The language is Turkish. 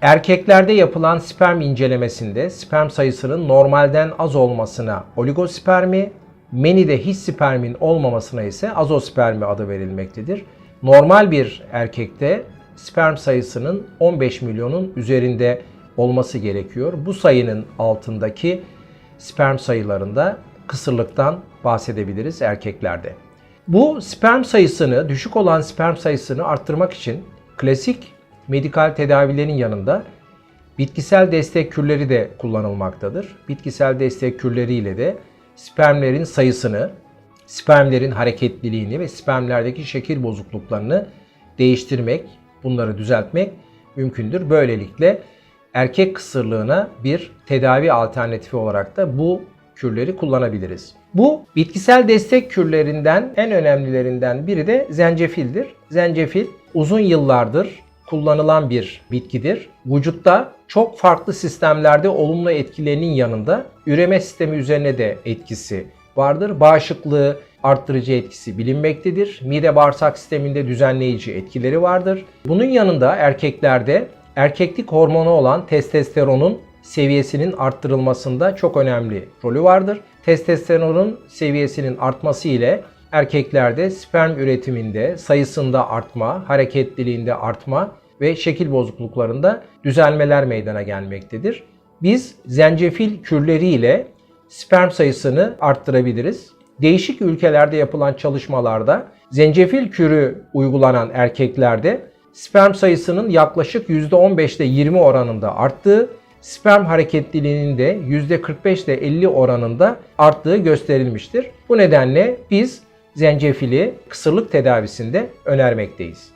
Erkeklerde yapılan sperm incelemesinde sperm sayısının normalden az olmasına oligospermi, menide hiç spermin olmamasına ise azospermi adı verilmektedir. Normal bir erkekte sperm sayısının 15 milyonun üzerinde olması gerekiyor. Bu sayının altındaki sperm sayılarında kısırlıktan bahsedebiliriz erkeklerde. Bu sperm sayısını, düşük olan sperm sayısını arttırmak için klasik medikal tedavilerin yanında bitkisel destek kürleri de kullanılmaktadır. Bitkisel destek kürleriyle de spermlerin sayısını, spermlerin hareketliliğini ve spermlerdeki şekil bozukluklarını değiştirmek, bunları düzeltmek mümkündür. Böylelikle erkek kısırlığına bir tedavi alternatifi olarak da bu kürleri kullanabiliriz. Bu bitkisel destek kürlerinden en önemlilerinden biri de zencefildir. Zencefil uzun yıllardır kullanılan bir bitkidir. Vücutta çok farklı sistemlerde olumlu etkilerinin yanında üreme sistemi üzerine de etkisi vardır. Bağışıklığı arttırıcı etkisi bilinmektedir. Mide bağırsak sisteminde düzenleyici etkileri vardır. Bunun yanında erkeklerde erkeklik hormonu olan testosteronun seviyesinin arttırılmasında çok önemli rolü vardır. Testosteronun seviyesinin artması ile erkeklerde sperm üretiminde sayısında artma, hareketliliğinde artma ve şekil bozukluklarında düzelmeler meydana gelmektedir. Biz zencefil kürleri ile sperm sayısını arttırabiliriz. Değişik ülkelerde yapılan çalışmalarda zencefil kürü uygulanan erkeklerde sperm sayısının yaklaşık %15 ile 20 oranında arttığı, sperm hareketliliğinin de %45 ile 50 oranında arttığı gösterilmiştir. Bu nedenle biz zencefili kısırlık tedavisinde önermekteyiz.